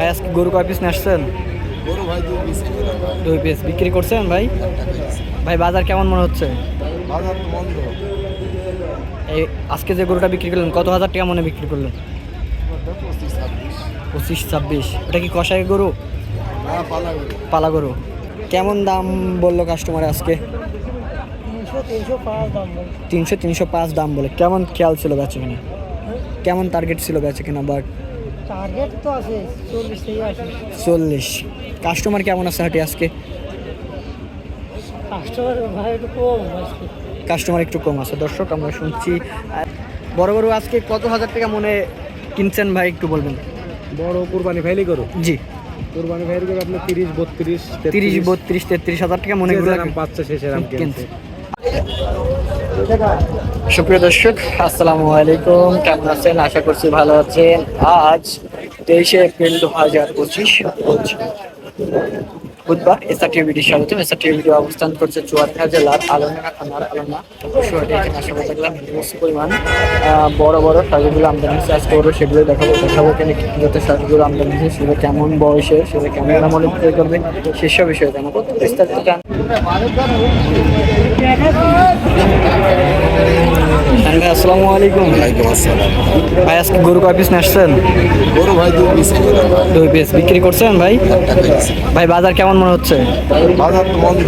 ভাই আজকে গরু কয় পিস নিয়ে আসছেন? গরু ভাই দুই পিস বিক্রি করছেন ভাই? ভাই বাজার কেমন মনে হচ্ছে? এই আজকে যে গরুটা বিক্রি করলেন কত হাজার টাকা মনে বিক্রি করলেন? পঁচিশ ছাব্বিশ। এটা কি কষাই গরু? পালা গরু। কেমন দাম বলল কাস্টমার আজকে? তিনশো তিনশো পাঁচ দাম তিনশো তিনশো পাঁচ দাম বলে। কেমন খেয়াল ছিল বেচে কিনা? কেমন টার্গেট ছিল বেচে কিনা? বা টার্গেট তো আছে চল্লিশ থেকে আশি। চল্লিশ। কাস্টমার কেমন আছে হাটে আজকে? কাস্টমার ভাই একটু কম আজকে। কাস্টমার একটু কম আছে। দর্শক আমরা শুনছি বড় বড় আজকে কত হাজার টাকা মনে কিনছেন ভাই একটু বলবেন? বড় কুরবানি ভাইলি গরু। জি। কুরবানি ভাইয়ের গরু আপনার তিরিশ বত্রিশ তিরিশ বত্রিশ তেত্রিশ হাজার টাকা মনে যেরকম সে সেরকম কিনছে। সুপ্রিয় দর্শক, আসসালামু আলাইকুম। কেমন আছেন? আশা করছি ভালো আছেন। আজ তেইশে এপ্রিল দু হাজার পঁচিশ বুধবার এসআর টিভিটি স্বাগত এসআর টিভিটি অবস্থান করছে চুয়াডাঙ্গা জেলার আলোনা থানার আলোনা পশুহাটে এখানে আশা করতে গেলাম পরিমাণ বড় বড় শাড়িগুলো আমদানি হচ্ছে। আজকে ওরও সেগুলো দেখাবো দেখাবো কেন যাতে শাড়িগুলো আমদানি হয়েছে সেগুলো কেমন বয়সে, সেগুলো কেমন আমলে বিক্রয় করবে, সেসব বিষয়ে জানাব। বিস্তারিত ভাই, আসসালামু আলাইকুম। ওয়ালাইকুম আসসালাম। ভাই আজকে গরু কয় পিস নিয়ে গরু ভাই দুই পিস দুই পিস বিক্রি করছেন ভাই? ভাই বাজার কেমন মনে হচ্ছে? বাজার তো বন্ধ।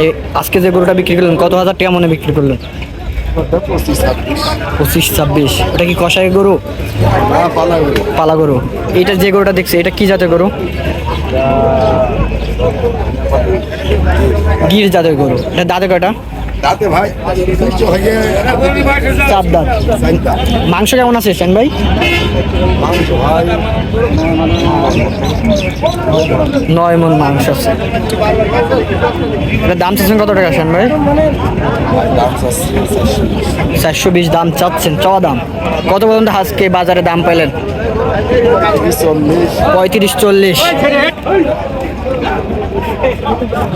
এই আজকে যে গরুটা বিক্রি করলেন কত হাজার টাকা মনে বিক্রি করলেন? পঁচিশ ছাব্বিশ। এটা কি কষাই গরু? পালা গরু। এইটা যে গরুটা দেখছি এটা কি জাতের গরু? গির জাতের গরু। এটা দাঁতে কয়টা? ভাই হয়ে চার দাঁত মাংস কেমন আছে সেন ভাই? মাংস ভাই নয় মন মাংস আছে। দাম চাচ্ছেন কত টাকা সেন ভাই? চারশো বিশ। দাম চাচ্ছেন চাওয়া দাম। কত পর্যন্ত আজকে বাজারে দাম পাইলেন? পঁয়ত্রিশ চল্লিশ।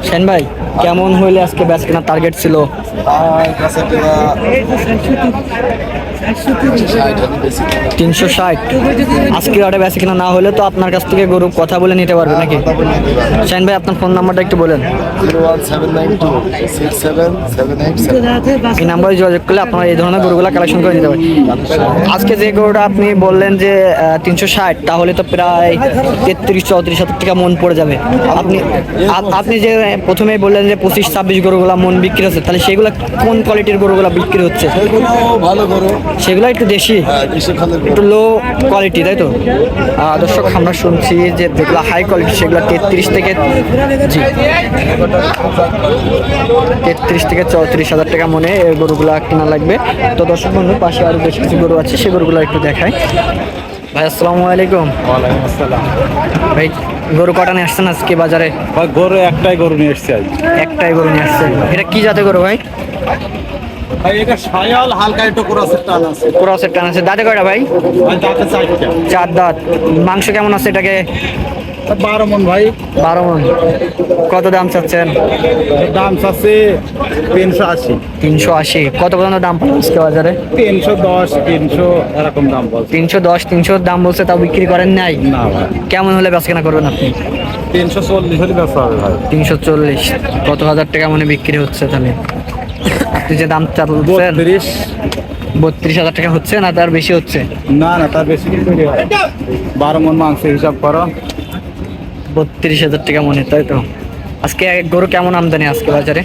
সেন ভাই? কেমন হইলে আজকে ব্যাচ কেনার টার্গেট ছিল? তিনশো ষাট। আজকে অর্ডার বেশি কিনা না হলে তো আপনার কাছ থেকে গরু কথা বলে নিতে পারবে নাকি? নিতে শাইন ভাই আপনার ফোন নাম্বারটা একটু বলেন। এই নাম্বারে যোগাযোগ করলে আপনারা এই ধরনের গরুগুলো কালেকশন করে নিতে পারেন আজকে যে গরুটা আপনি বললেন যে তিনশো ষাট তাহলে তো প্রায় তেত্রিশ চৌত্রিশ হাজার টাকা মন পড়ে যাবে। আপনি আপনি যে প্রথমেই বললেন যে পঁচিশ ছাব্বিশ গরুগুলো মন বিক্রি হচ্ছে তাহলে সেগুলো কোন কোয়ালিটির গরুগুলা বিক্রি হচ্ছে? ভালো করো সেগুলো একটু দেশি? হ্যাঁ একটু লো কোয়ালিটি তাই তো? দর্শক আমরা শুনছি যে যেগুলো হাই কোয়ালিটি সেগুলো তেত্রিশ থেকে জি। তেত্রিশ থেকে চৌত্রিশ হাজার টাকা মনে এই গরুগুলো কেনা লাগবে। তো দর্শক বন্ধু পাশে আরও বেশ কিছু গরু আছে সে গরুগুলো একটু দেখাই। ভাই আসসালামু আলাইকুম। ওয়ালাইকুম আসসালাম। ভাই গরু কটা নিয়ে আসছেন আজকে বাজারে? ভাই গরু একটাই গরু নিয়ে আসছে আজ। একটাই গরু নিয়ে আসছে এটা কি জাতের গরু ভাই? ভাই এটা শায়াল হালকা একটু ক্রসের টান আছে। ক্রসের টান আছে। দাঁতে কয়টা ভাই? ভাই দাঁতে চারটা। চার দাঁত। মাংস কেমন আছে এটাকে? বারো মন ভাই। বারো মন। কত দাম চাচ্ছেন? দাম চাচ্ছে তিনশো আশি। তিনশো আশি। কত পর্যন্ত দাম আজকে বাজারে? তিনশো দশ তিনশো এরকম দাম বলছে। তিনশো দশ তিনশো দাম বলছে তাও বিক্রি করেন নাই? না কেমন হলে বেচকেনা করবেন আপনি? তিনশো চল্লিশ হলে ব্যবসা হবে ভাই। তিনশো চল্লিশ। কত হাজার টাকা মানে বিক্রি হচ্ছে তাহলে? যে দাম চাচ্ছেন বত্রিশ। হাজার টাকা হচ্ছে না তার বেশি হচ্ছে? না না তার বেশি। বারো মন মাংস হিসাব করো। বত্রিশ হাজার টাকা মনে তাই তো? আজকে গরু কেমন আমদানি আজকে বাজারে?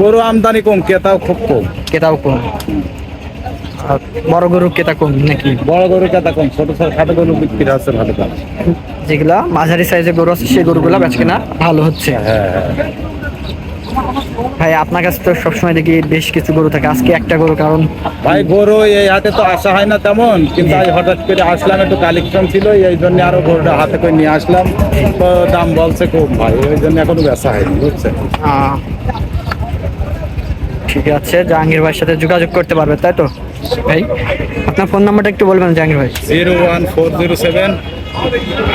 গরু আমদানি কম কেতাও খুব কম। কেতাও কম। বড় গরু কেতা কম নাকি? বড় গরু কেতা কম ছোট ছোট খাটো গরু বিক্রি আছে ভালো যেগুলো মাঝারি সাইজের গরু আছে সেই গরুগুলা বেচকেনা ভালো হচ্ছে। হ্যাঁ হ্যাঁ। ভাই আপনার কাছে তো সবসময় দেখি বেশ কিছু গরু থাকে। আজকে একটা গরু কারণ ভাই গরু এই হাতে তো আসা হয় না তেমন কিন্তু আজ হঠাৎ করে আসলাম একটু কালেকশন ছিল এই জন্য আরও গরুটা হাতে করে নিয়ে আসলাম। তো দাম বলছে খুব ভাই ওই জন্য এখনও বেচা হয়নি বুঝছেন? ঠিক আছে জাহাঙ্গীর ভাইয়ের সাথে যোগাযোগ করতে পারবে তাই তো? ভাই আপনার ফোন নাম্বারটা একটু বলবেন জাহাঙ্গীর ভাই। Zero one four zero seven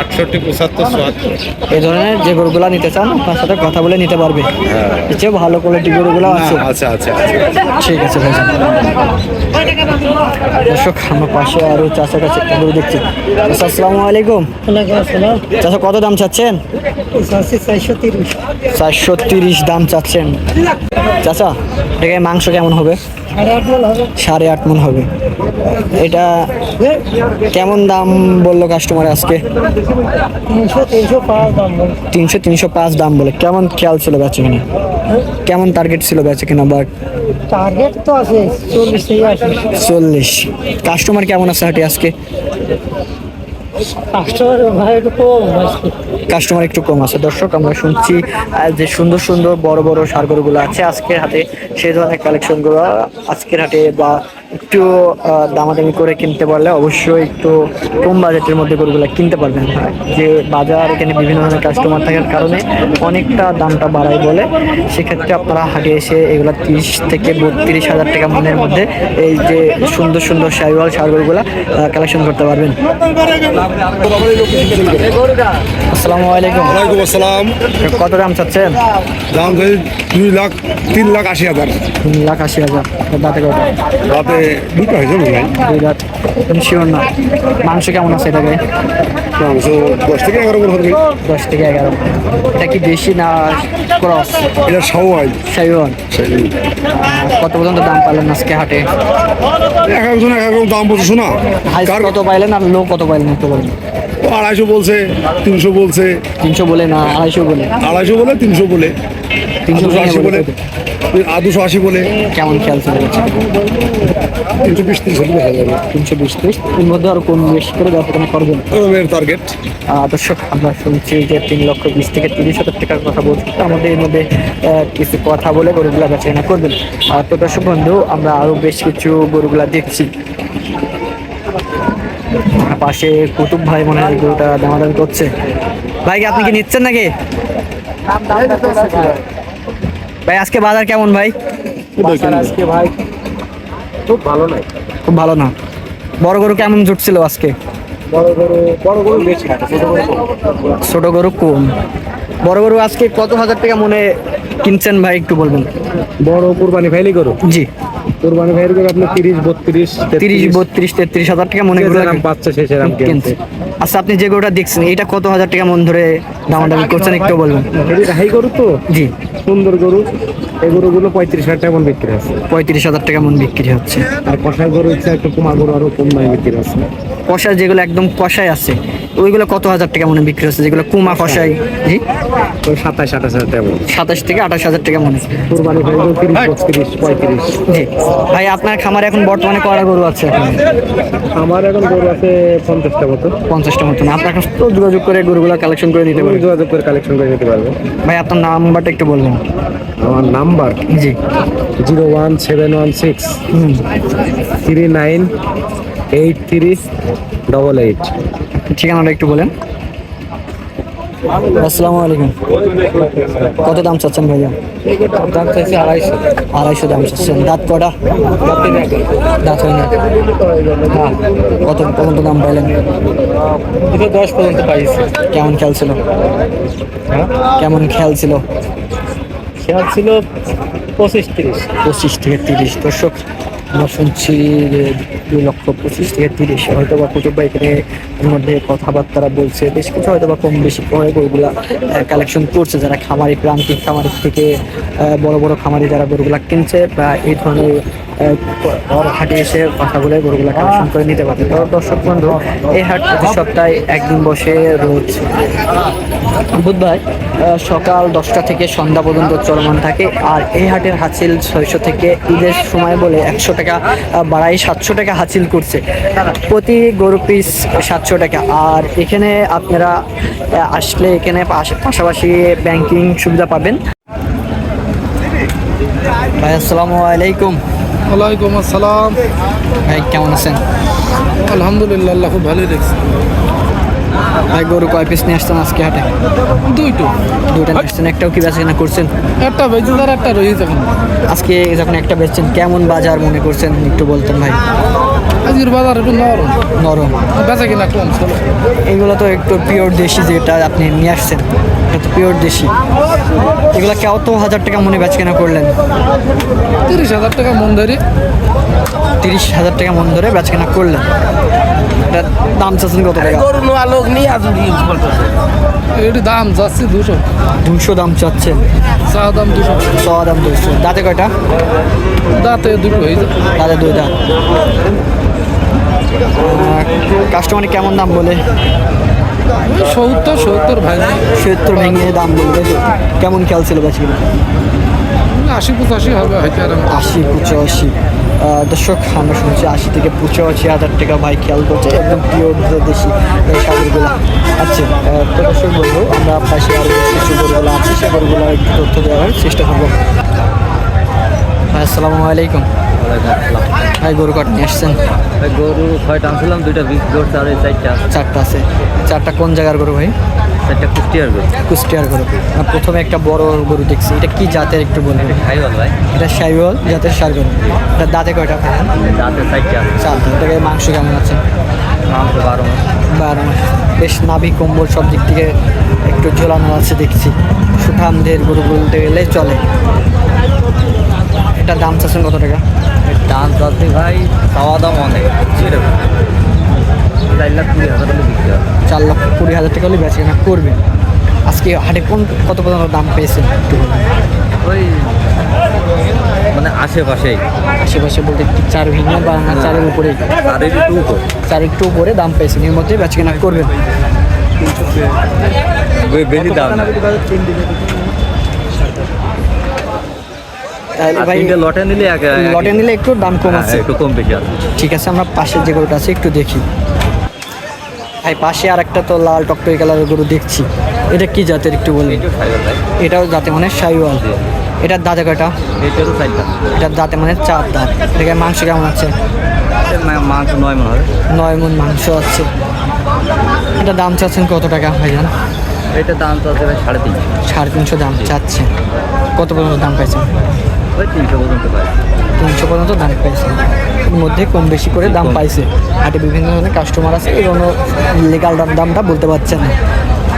আটষট্টি পঁচাত্তর চুয়াত্তর। এই ধরনের যে গরুগুলা নিতে চান আপনার সাথে কথা বলে নিতে পারবে। এর ভালো কোয়ালিটি গরুগুলো আছে। আচ্ছা আচ্ছা ঠিক আছে ভাই। দর্শক আমার পাশে আরও চাষের কাছে গরু দেখছি। আচ্ছা, আসসালামু আলাইকুম। ওয়ালাইকুম আসসালাম। চাষা কত দাম চাচ্ছেন? চারশো তিরিশ। চারশো তিরিশ দাম চাচ্ছেন। চাচা এটাকে মাংস কেমন হবে? সাড়ে আট মন হবে। এটা কেমন দাম বলল কাস্টমার আজকে? তিনশো তিনশো পাঁচ দাম বলে। কেমন খেয়াল ছিল বেচে কিনা কেমন টার্গেট ছিল বেচে কিনা বা টার্গেট তো আছে চল্লিশ চল্লিশ। কাস্টমার কেমন আছে হাটে আজকে? কাস্টমার একটু কম আছে। দর্শক, আমরা শুনছি যে সুন্দর সুন্দর বড় বড় সারগরগুলো আছে। আজকের হাতে সেই ধরনের কালেকশনগুলো আজকের হাটে বা একটু দামাদামি করে কিনতে পারলে অবশ্যই একটু কম বাজেটের মধ্যে গরুগুলো কিনতে পারবেন যে বাজার এখানে বিভিন্ন ধরনের কাস্টমার থাকার কারণে অনেকটা দামটা বাড়ায় বলে। সেক্ষেত্রে আপনারা হাটে এসে এগুলো তিরিশ থেকে বত্রিশ হাজার টাকা মনের মধ্যে এই যে সুন্দর সুন্দর সাইওয়াল সারগরগুলো কালেকশন করতে পারবেন। আসসালামু আলাইকুম। ওয়ালাইকুম আসসালাম। কত দাম চাচ্ছেন? দাম দুই লাখ তিন লাখ আশি হাজার। তিন লাখ আশি হাজার। দাঁতে কত? রাতে দুটো হয়েছে হয় দুই লাখ শিওর না? মাংস কেমন আছে এটাকে মাংস দশ থেকে এগারো করে হবে। দশ থেকে এগারো। এটা কি দেশি না ক্রস? এটা সবাই সাইওয়াল কত পর্যন্ত দাম পাইলেন আজকে হাটে? এক একজন এক রকম দাম বলছে শোনা। হাই কত পাইলেন আর লো কত পাইলেন একটু বলেন। আড়াইশো বলছে তিনশো বলছে। তিনশো বলে না আড়াইশো বলে। আড়াইশো বলে তিনশো বলে। তিনশো বলে দুশো আশি বলে কেমন খেয়াল ছিল হচ্ছে তিনশো বিশ তিনশো দেখা যাবে তিনশো বিশ ত্রিশ এর মধ্যে আরও কম বেশি করে ব্যাপারটা করবেন ওরমের টার্গেট দর্শক আমরা শুনছি যে তিন লক্ষ বিশ থেকে তিরিশ হাজার টাকার কথা বলছি তো আমাদের এর মধ্যে কিছু কথা বলে গরুগুলা বেচাকেনা করবেন আর তো দর্শক বন্ধু আমরা আরও বেশ কিছু গরুগুলা দেখছি পাশে কুতুব ভাই মনে হয় গরুটা দামাদামি করছে ভাই আপনি কি নিচ্ছেন নাকি ভাই আজকে বাজার কেমন ভাই? আজকে ভাই খুব ভালো নাই। খুব ভালো না? বড় গরু কেমন জুটছিল আজকে? ছোট গরু কম। ছোট গরু কম। বড় গরু আজকে কত হাজার টাকা মনে কিনছেন ভাই একটু বলবেন? বড় কুরবানি ফাইলি গরু। জি। কুরবানি ফাইলি গরু আপনি তিরিশ বত্রিশ তিরিশ বত্রিশ তেত্রিশ হাজার টাকা মনে করে পাচ্ছে শেষে দাম কিনছে আচ্ছা আপনি যে গরুটা দেখছেন এটা কত হাজার টাকা মন ধরে দামাদামি করছেন একটু বলবেন? হাই গরু তো? জি। সুন্দর গরু। এই গরুগুলো পঁয়ত্রিশ হাজার টাকা মন বিক্রি আছে। পঁয়ত্রিশ হাজার টাকা মন বিক্রি হচ্ছে। আর কষাই গরু হচ্ছে একটু কুমা গরু আরও কম দামে বিক্রি আছে। কষায় যেগুলো একদম কষায় আছে ওইগুলো কত হাজার টাকা মনে বিক্রি হচ্ছে? যেগুলো কুমা কষাই। জি? সাতাশ আঠাশ হাজার টাকা সাতাশ থেকে আঠাশ হাজার টাকা মনে কুরবানি ফাইলি গরু পঁয়ত্রিশ। জি। ভাই আপনার খামারে এখন বর্তমানে কয়টা গরু আছে? আমার এখন গরু আছে পঞ্চাশটা মতো। পঞ্চাশটা মতন আপনার কাছে তো যোগাযোগ করে গরুগুলো কালেকশন করে নিতে পারবেন? যোগাযোগ করে কালেকশন করে নিতে পারবে ভাই আপনার নাম্বারটা একটু বলবেন। আমার নাম্বার? জি। Zero one seven one six. Three nine eight three double eight. ঠিকানাটা একটু বলেন। আসসালামু আলাইকুম। কত দাম চাচ্ছেন ভাইয়া? দাম চাইছে আড়াইশো। আড়াইশো দাম চাচ্ছেন। দাঁত কটা দাঁত হয় না। হ্যাঁ। কত পর্যন্ত দাম পাইলেন? দুশো দশ পর্যন্ত পাইছে। কেমন খেয়াল ছিল? কেমন খেয়াল ছিল? খেয়াল ছিল পঁচিশ তিরিশ। পঁচিশ থেকে তিরিশ। দর্শক আমরা শুনছি দুই লক্ষ পঁচিশ থেকে তিরিশ হয়তো বা কুটুব এখানে মধ্যে কথাবার্তা বলছে। বেশ কিছু হয়তো বা কম বেশি করে গরুগুলা কালেকশন করছে। যারা খামারি প্রান্তিক খামারি থেকে বড় বড় খামারি যারা গরুগুলা কিনছে, বা এই ধরনের হাটে এসে কথা বলে গরুগুলা কালেকশন করে নিতে পারে তো দর্শক বন্ধু, এই হাট প্রতি সপ্তাহে একদিন বসে রোজ বুধবার সকাল দশটা থেকে সন্ধ্যা পর্যন্ত চলমান থাকে। আর এই হাটের হাসিল ছয়শো থেকে ঈদের সময় বলে একশো টাকা বাড়াই সাতশো টাকা হাসিল করছে। প্রতি গরু পিস সাতশো টাকা। আর এখানে আপনারা আসলে এখানে পাশ- পাশাপাশি ব্যাংকিং সুবিধা পাবেন। ভাই, আসসালামু আলাইকুম। ওয়ালাইকুম আসসালাম। ভাই কেমন আছেন? আলহামদুলিল্লাহ আল্লাহ খুব ভালোই দেখছি। ভাই গরু কয় পিস নিয়ে আসছেন আজকে হাটে? দুইটো। দুইটা নিয়ে আসছেন একটাও কি বেচা কেনা করছেন? একটা বেঁচে তার একটা রয়েছে এখন আজকে যখন একটা বেচছেন কেমন বাজার মনে করছেন? একটু বলতেন ভাই। আজকের বাজার একটু নরম। নরম। বেচা কিনা কম এগুলো তো একটু পিওর দেশি যেটা আপনি নিয়ে আসছেন এটা তো পিওর দেশি। এগুলো কত হাজার টাকা মনে বেচ কেনা করলেন? তিরিশ হাজার টাকা মন ধরি। তিরিশ হাজার টাকা মন ধরে বেচ কেনা করলেন। এটা দাম চাচ্ছেন কত টাকা? গরু নোয়া লোক নিয়ে আসুন ইউজ করতেছে? এটি দাম যাচ্ছে দুশো। দুশো দাম চাচ্ছেন? চা দাম দুশো। ছ দাম দুশো। দাঁতে কয়টা? দাঁতে দুটো হয়ে যায় দাঁতে দুই দাঁত কাস্টমার কেমন দাম বলে? সত্তর সত্তর ভাই। সত্তর ভেঙে দাম বলবে। কেমন খেয়াল ছিল কিনা আশি পঁচাশি হবে হয়তো আশি পঁচাশি। দর্শক আমরা শুনছি আশি থেকে পঁচাশি হাজার টাকা ভাই খেয়াল করছে একদম পিওর দেশি সাগরগুলো। আচ্ছা তো দর্শক বলব আমরা পাশে আরও কিছু গরুগুলো আছে সে গরুগুলো একটু তথ্য দেওয়ার চেষ্টা করব। ভাই আসসালামু আলাইকুম। ভাই গরু কাট নিয়ে আসছেন? গরু ছয়টা আনছিলাম দুইটা বিক্রি করছে আর চারটা চারটা আছে। চারটা কোন জায়গার গরু ভাই? চারটা কুষ্টিয়ার গরু? কুষ্টিয়ার গরু। প্রথমে একটা বড় গরু দেখছি। এটা কি জাতের একটু বলবেন? বল ভাই। এটা সাইওয়াল জাতের সার গরু। এটা দাঁতে কয়টা খায় দাঁতে চারটা চার দাঁত। এটাকে মাংস কেমন আছে? মাংস বারো মাস। বারো মাস। বেশ নাভি কম্বল সব দিক থেকে একটু ঝোলানো আছে দেখছি। সুঠামদের গরু বলতে গেলে চলে। এটা দাম চাচ্ছেন কত টাকা? দাম চাচ্ছি ভাই খাওয়া দাম অনেক। চার লাখ কুড়ি হাজার হলে বিক্রি হবে। চার লক্ষ কুড়ি হাজার টাকা হলে বেচে কেনা করবেন। আজকে হাটে কোন কত পর্যন্ত দাম পেয়েছেন? ওই মানে আশেপাশেই। আশেপাশে বলতে চার ভিন্ন বা চারের উপরে? আর একটু টু চার একটু উপরে দাম পেয়েছেন এর মধ্যে বেচে কেনা করবেন? বেশি দাম লটে নিলে লটে নিলে একটু দাম কম হ্যাঁ, আছে। একটু কম বেশি আছে। ঠিক আছে আমরা পাশের যে গরুটা আছে একটু দেখি। ভাই পাশে আর একটা তো লাল টকটই কালারের গরু দেখছি। এটা কি জাতের একটু বল এটাও জাতে মানে সাইওয়াল। এটার দাঁতে কয়টা? চারটা এটার দাঁতে মানে চার দাঁত। এটাকে মাংস কেমন আছে? মাংস নয় মনে নয় মন মাংস আছে। এটা দাম চাচ্ছেন কত টাকা ভাইজান? এটা দাম চাচ্ছে সাড়ে তিনশো। সাড়ে তিনশো দাম চাচ্ছে কত পর্যন্ত দাম পাইছেন ওই তিনশো পর্যন্ত পাই তিনশো পর্যন্ত দাম পাইছে। এর মধ্যে কম বেশি করে দাম পাইছে। হাটে বিভিন্ন ধরনের কাস্টমার আছে এই জন্য লিগাল দাম দামটা বলতে পারছে না।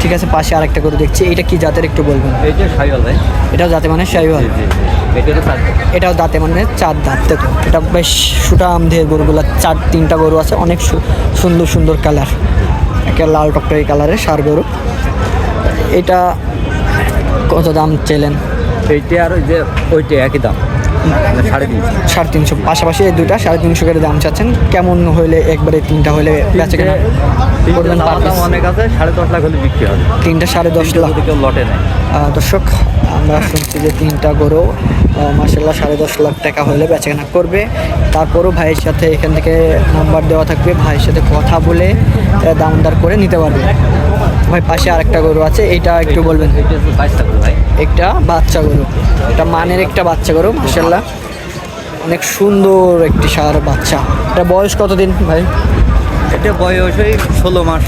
ঠিক আছে পাশে আরেকটা করে দেখছি এটা কি জাতের একটু বলবেন? ভাই এটাও জাতে মানে চারটা এটাও দাঁতে মানে চার দাঁত দেখো এটা বেশ সুটাম ধের গরুগুলো চার তিনটা গরু আছে অনেক সুন্দর সুন্দর কালার একটা লাল টকটকি কালারের সার গরু। এটা কত দাম চেলেন এইটা আর ওই যে ওইটা একই দাম। মানে সাড়ে তিনশো। সাড়ে তিনশো। পাশাপাশি এই দুইটা সাড়ে তিনশো করে দাম চাচ্ছেন। কেমন হলে একবারে তিনটা হলে বেচে কেনা করবেন অনেক আছে সাড়ে দশ লাখ হলে বিক্রি হবে। তিনটা সাড়ে দশ লাখ। কেউ লটে নেয় দর্শক আমরা শুনছি যে তিনটা গরু মার্শাল্লাহ সাড়ে দশ লাখ টাকা হলে বেচাকেনা করবে। তারপরও ভাইয়ের সাথে এখান থেকে নাম্বার দেওয়া থাকবে। ভাইয়ের সাথে কথা বলে দাম দর করে নিতে পারবে। ভাই পাশে আরেকটা গরু আছে এইটা একটু বলবেন। একটা বাচ্চা গরু। এটা মানের একটা বাচ্চা গরু মার্শাল্লাহ অনেক সুন্দর একটি সার বাচ্চা। এটা বয়স কতদিন ভাই? এটা বয়স ওই ষোলো মাস।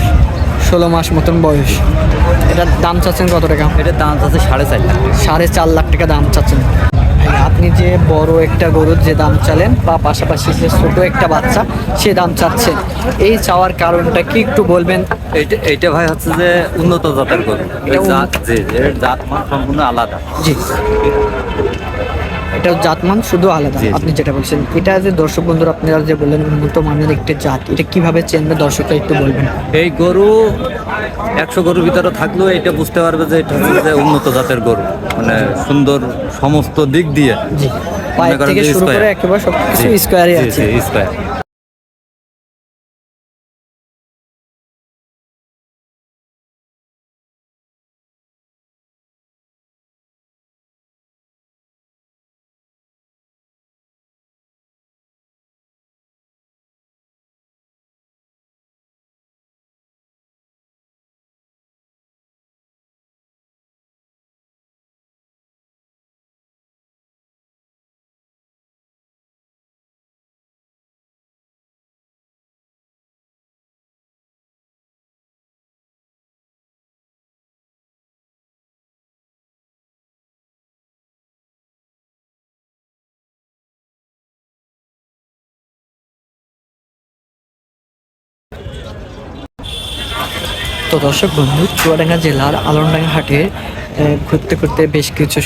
ষোলো মাস মতন বয়স। এটার দাম চাচ্ছেন কত টাকা? এটার দাম চাচ্ছে সাড়ে চার লাখ। সাড়ে চার লাখ টাকা দাম চাচ্ছেন। আপনি যে বড় একটা গরুর যে দাম চালেন বা পাশাপাশি যে ছোটো একটা বাচ্চা সে দাম চাচ্ছেন। এই চাওয়ার কারণটা কি একটু বলবেন? এইটা ভাই হচ্ছে যে উন্নত জাতের গরু। এটা জাত জি এর জাত মান সম্পূর্ণ আলাদা। জি। এটা জাতমান শুধু আলাদা। আপনি যেটা বলছেন। এটা যে দর্শক বন্ধুরা আপনারা যে বললেন উন্নত মানের একটি জাত এটা কীভাবে চেনবে দর্শকরা একটু বলবেন? এই গরু একশো গরুর ভিতরে থাকলেও এটা বুঝতে পারবে যে এটা হচ্ছে যে উন্নত জাতের গরু। মানে সুন্দর সমস্ত দিক দিয়ে। জি। পায়ের থেকে শুরু করে একেবারে সব কিছু স্কোয়ারই আছে। জি, তো দর্শক বন্ধু চুয়াডাঙ্গা জেলার আলমডাঙ্গা হাটে ঘুরতে ঘুরতে বেশ কিছু